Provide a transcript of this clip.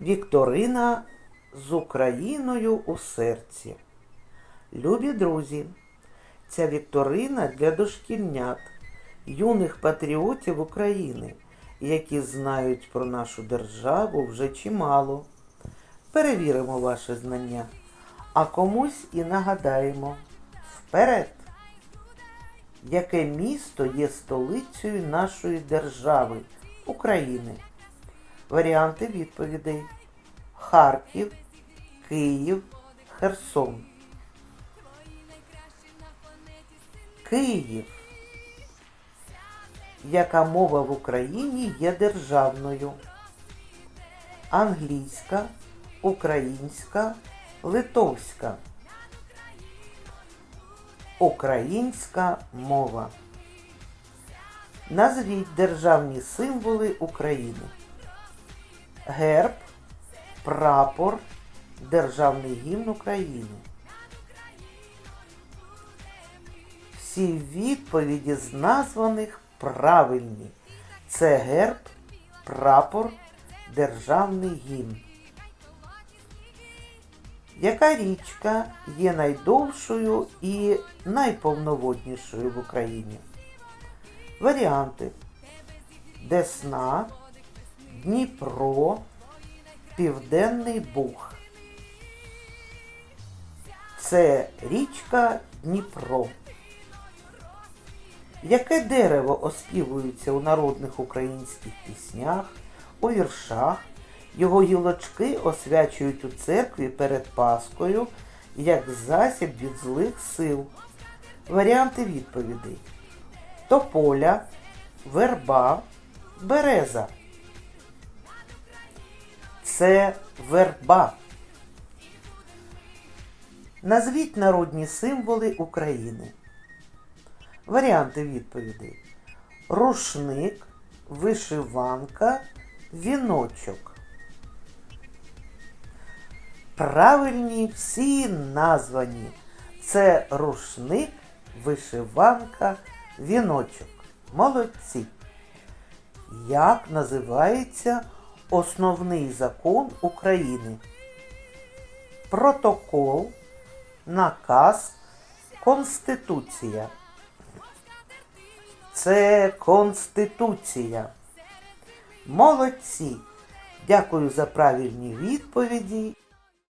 Вікторина з Україною у серці. Любі друзі, ця вікторина для дошкільнят, юних патріотів України, які знають про нашу державу вже чимало. Перевіримо ваше знання, а комусь і нагадаємо. Вперед! Яке місто є столицею нашої держави України? Варіанти відповідей: Харків, Київ, Херсон. Київ. Яка мова в Україні є державною? Англійська, українська, литовська. Українська мова. Назвіть державні символи України. Герб, прапор, Державний гімн України. Всі відповіді з названих правильні. Це герб, прапор, Державний гімн. Яка річка є найдовшою і найповноводнішою в Україні? Варіанти. Десна, Дніпро, Південний Буг. Це річка Дніпро. Яке дерево оспівується у народних українських піснях, у віршах? Його гілочки освячують у церкві перед Паскою як засіб від злих сил. Варіанти відповідей. Тополя, верба, береза. Це верба. Назвіть народні символи України. Варіанти відповідей. Рушник, вишиванка, віночок. Правильні всі названі. Це рушник, вишиванка, віночок. Молодці. Як називається основний закон України? Протокол, наказ, Конституція. Це Конституція. Молодці. Дякую за правильні відповіді.